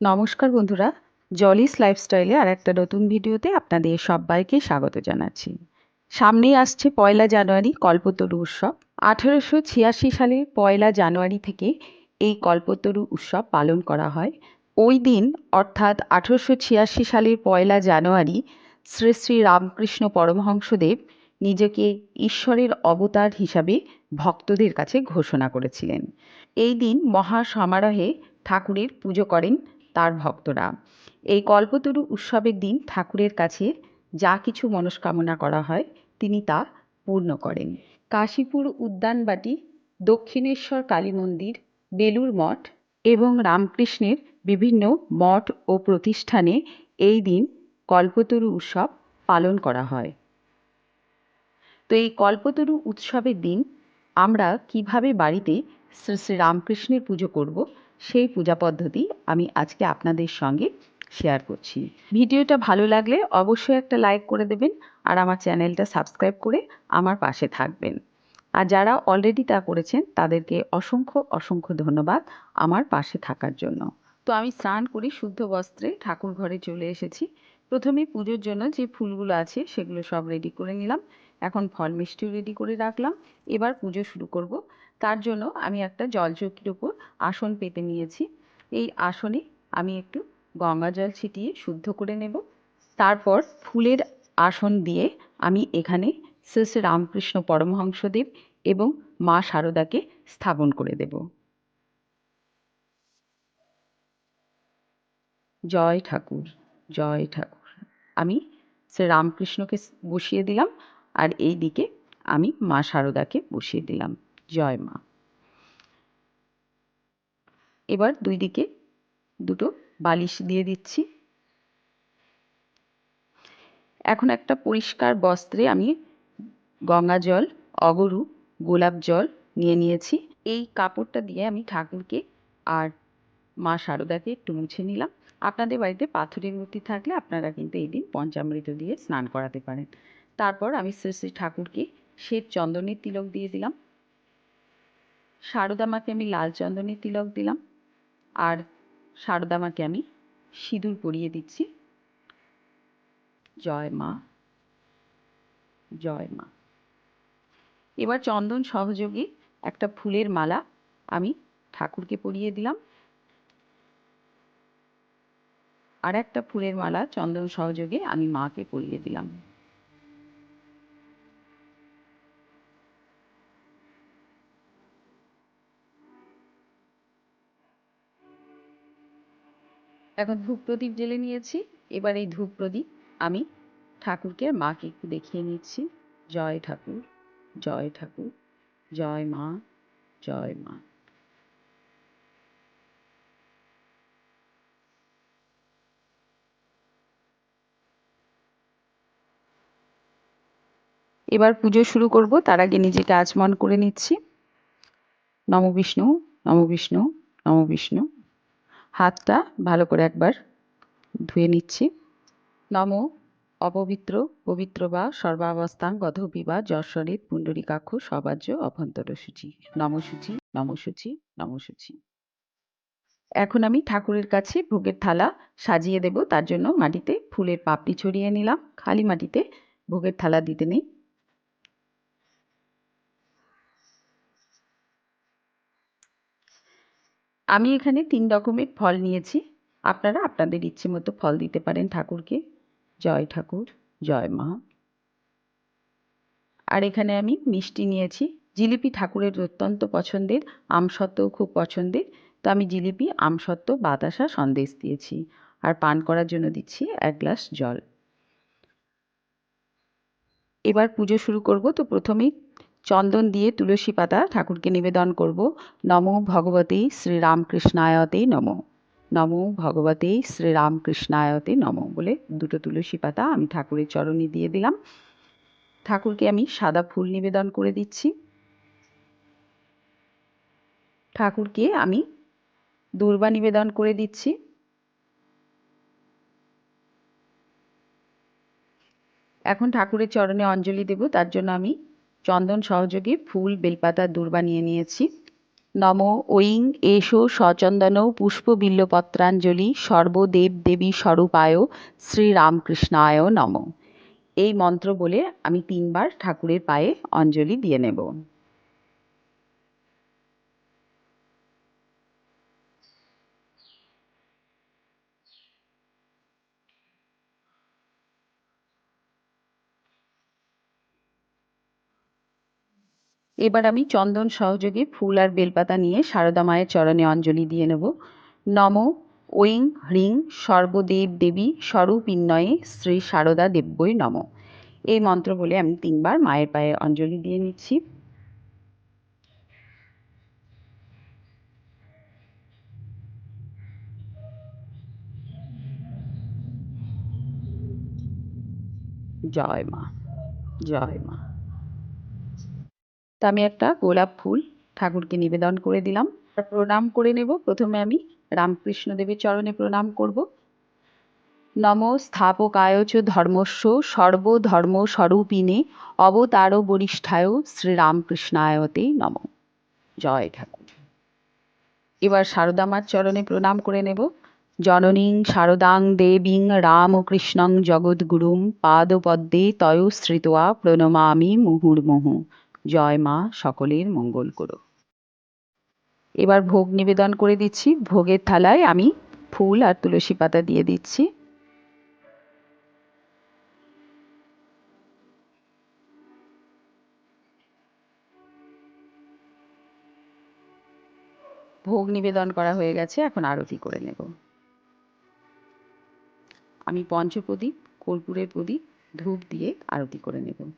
নমস্কার বন্ধুরা জলিস লাইফস্টাইলে আর একটা নতুন ভিডিওতে আপনাদের সবাইকে স্বাগত জানাচ্ছি। সামনেই আসছে পয়লা জানুয়ারি কল্পতরু উৎসব। আঠেরোশো ছিয়াশি সালের পয়লা জানুয়ারি থেকে এই কল্পতরু উৎসব পালন করা হয়। ওই দিন, অর্থাৎ আঠেরোশো ছিয়াশি সালের পয়লা জানুয়ারি, শ্রী শ্রী রামকৃষ্ণ পরমহংসদেব নিজেকে ঈশ্বরের অবতার হিসাবে ভক্তদের কাছে ঘোষণা করেছিলেন। এই দিন মহা সমারোহে ঠাকুরের পুজো করেন তার ভক্তরা। এই কল্পতরু উৎসবের দিন ঠাকুরের কাছে যা কিছু মনস্কামনা করা হয়, তিনি তা পূর্ণ করেন। কাশীপুর উদ্যানবাটি, দক্ষিণেশ্বর কালী মন্দির, বেলুর মঠ এবং রামকৃষ্ণের বিভিন্ন মঠ ও প্রতিষ্ঠানে এই দিন কল্পতরু উৎসব পালন করা হয়। তো এই কল্পতরু উৎসবের দিন আমরা কীভাবে বাড়িতে শ্রী শ্রী রামকৃষ্ণের পুজো করব সেই পূজা পদ্ধতি আমি আজকে আপনাদের সঙ্গে শেয়ার করছি। ভিডিওটা ভালো লাগলে অবশ্যই একটা লাইক করে দেবেন আর আমার চ্যানেলটা সাবস্ক্রাইব করে আমার পাশে থাকবেন। আর যারা অলরেডি তা করেছেন, তাদেরকে অসংখ্য অসংখ্য ধন্যবাদ আমার পাশে থাকার জন্য। তো আমি স্নান করি শুদ্ধ বস্ত্রে ঠাকুর ঘরে চলে এসেছি। প্রথমে পুজোর জন্য যে ফুলগুলো আছে, সেগুলো সব রেডি করে নিলাম। এখন ফল মিষ্টি রেডি করে রাখলাম। এবার পুজো শুরু করব। তার জন্য আমি একটা জলচৌকির উপর আসন পেতে নিয়েছি। এই আসনে আমি একটু গঙ্গা জল ছিটিয়ে শুদ্ধ করে নেব। তারপর ফুলের আসন দিয়ে আমি এখানে শ্রী শ্রী রামকৃষ্ণ পরমহংসদেব এবং মা শারদাকে স্থাপন করে দেব। জয় ঠাকুর জয় ঠাকুর। আমি শ্রী রামকৃষ্ণকে বসিয়ে দিলাম। আর এই দিকে আমি মা শারদাকে বসিয়ে দিলাম। জয় মা। এবার দুই দিকে দুটো বালিশ দিয়ে দিচ্ছি। এখন একটা পরিষ্কার বস্ত্রে আমি গঙ্গা জল, অগরু, গোলাপ জল নিয়ে নিয়েছি। এই কাপড়টা দিয়ে আমি ঠাকুরকে আর মা শারদাকে একটু মুছে নিলাম। আপনাদের বাড়িতে পাথরের মূর্তি থাকলে আপনারা কিন্তু এই দিন পঞ্চামৃত দিয়ে স্নান করাতে পারেন। তারপর আমি শ্রী শ্রী ঠাকুরকে শ্বেত চন্দনের তিলক দিয়ে দিলাম। শারদা মাকে আমি লাল চন্দনের তিলক দিলাম আর শারদা মাকে আমি সিঁদুর পরিয়ে দিচ্ছি। জয় মা জয় মা। এবার চন্দন সহযোগী একটা ফুলের মালা আমি ঠাকুরকে পরিয়ে দিলাম। আর একটা ফুলের মালা চন্দন সহযোগে আমি মাকে পরিয়ে দিলাম। এখন ধূপ প্রদীপ জেলে নিয়েছি। এবার এই ধূপ প্রদীপ আমি ঠাকুরকে মাকে একটু দেখিয়ে নিচ্ছি। জয় ঠাকুর জয় ঠাকুর, জয় মা জয় মা। এবার পুজো শুরু করব। তার আগে নিজেকে আচমন করে নিচ্ছি। নম বিষ্ণু নম বিষ্ণু নম বিষ্ণু। হাতটা ভালো করে একবার ধুয়ে নিচ্ছি। নম অপবিত্র, পবিত্র বা সর্বাবস্থান গধবি বা যশ্বরিত পুণ্ডরিকাক্ষ সবাজ্য অভ্যন্তর সূচি নমসূচি নমসূচি নমসূচি। এখন আমি ঠাকুরের কাছে ভোগের থালা সাজিয়ে দেব। তার জন্য মাটিতে ফুলের পাপড়ি ছড়িয়ে নিলাম। খালি মাটিতে ভোগের থালা দিতে নেই। আমি এখানে তিন রকমের ফল নিয়েছি। আপনারা আপনাদের ইচ্ছে মতো ফল দিতে পারেন ঠাকুরকে। জয় ঠাকুর, জয় মা। আর এখানে আমি মিষ্টি নিয়েছি। জিলিপি ঠাকুরের অত্যন্ত পছন্দের, আমসত্ত্বও খুব পছন্দের। তো আমি জিলিপি, আমসত্ত্ব, বাতাসা সন্দেশ দিয়েছি। আর পান করার জন্য দিচ্ছি এক গ্লাস জল। এবার পুজো শুরু করব। তো প্রথমেই চন্দন দিয়ে তুলসী পাতা ঠাকুরকে নিবেদন করব। নমো ভগবতে শ্রীরামকৃষ্ণায়তে নম। নমো ভগবতে শ্রীরামকৃষ্ণায়তে নম বলে দুটো তুলসী পাতা আমি ঠাকুরের চরণে দিয়ে দিলাম। ঠাকুরকে আমি সাদা ফুল নিবেদন করে দিচ্ছি। ঠাকুরকে আমি দুর্বা নিবেদন করে দিচ্ছি। এখন ঠাকুরের চরণে অঞ্জলি দেব, তার জন্য আমি চন্দন সহযোগী ফুল বেলপাতা দূর্বা নিয়ে নিয়েছি। নম ঐং এষো সচন্দন পুষ্পবিল্লপত্রাঞ্জলি সর্বদেব দেবী স্বরূপায় শ্রীরামকৃষ্ণায় নম। এই মন্ত্র বলে আমি তিনবার ঠাকুরের পায়ে অঞ্জলি দিয়ে নেব। এবার আমি চন্দন সহযোগে ফুল আর বেলপাতা নিয়ে সারদা মায়ের চরণে অঞ্জলি দিয়ে নেব। নম ঐং হ্রিং সর্বদেব দেবী স্বরূপিন্নয়ে শ্রী সারদা দেব্যই নম। এই মন্ত্র বলে আমি তিনবার মায়ের পায়ে অঞ্জলি দিয়ে নিচ্ছি। জয় মা জয় মা। তা আমি একটা গোলাপ ফুল ঠাকুরকে নিবেদন করে দিলাম। প্রণাম করে নেব। প্রথমে আমি রামকৃষ্ণ দেবের চরণে প্রণাম করব। নম স্থাপকায় চ ধর্মস্য সর্বধর্ম স্বরূপিণে অবতার বরিষ্ঠায় শ্রীরামকৃষ্ণায়তে নম। জয় ঠাকুর। এবার শারদামার চরণে প্রণাম করে নেব। জননীং শারদাং দেবীং রামকৃষ্ণং জগদ্গুরুং পাদপদ্মে তয় শ্রিতোয়া প্রণমামি মুহুর্মুহু। জয় মা, সকলের মঙ্গল করো। এবার ভোগ নিবেদন করে দিচ্ছি। ভোগের থালায় আমি ফুল আর তুলসী পাতা দিয়ে দিচ্ছি। ভোগ নিবেদন করা হয়ে গেছে। এখন আরতি করে নেব। আমি পঞ্চপ্রদীপ, কর্পূরের প্রদীপ, ধূপ দিয়ে আরতি করে নেব।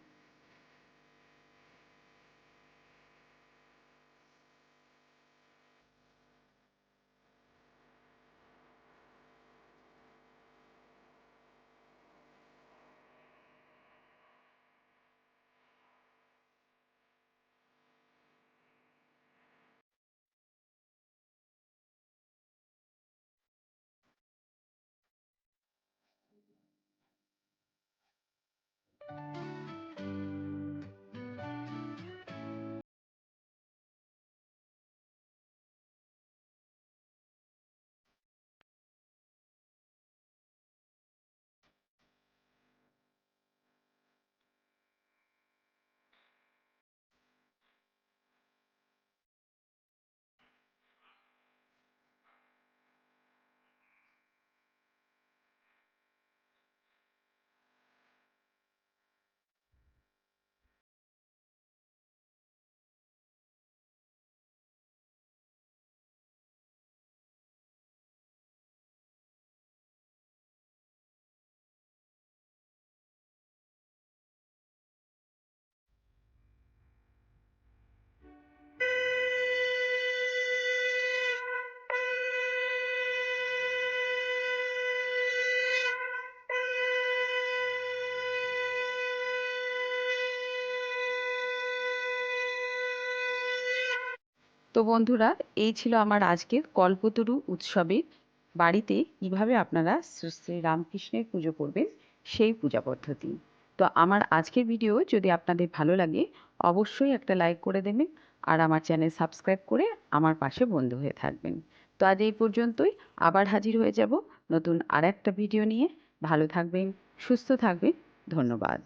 বন্ধুরা, এই ছিল আমার আজকের কল্পতরু উৎসবে বাড়িতে কীভাবে আপনারা শ্রী রামকৃষ্ণের পুজো করবেন সেই পূজা পদ্ধতি। তো আমার আজকের ভিডিও যদি আপনাদের ভালো লাগে, অবশ্যই একটা লাইক করে দেবেন আর আমার চ্যানেল সাবস্ক্রাইব করে আমার পাশে বন্ধু হয়ে থাকবেন। তো আজ এই পর্যন্তই, আবার হাজির হয়ে যাব নতুন আর একটা ভিডিও নিয়ে। ভালো থাকবেন, সুস্থ থাকবেন, ধন্যবাদ।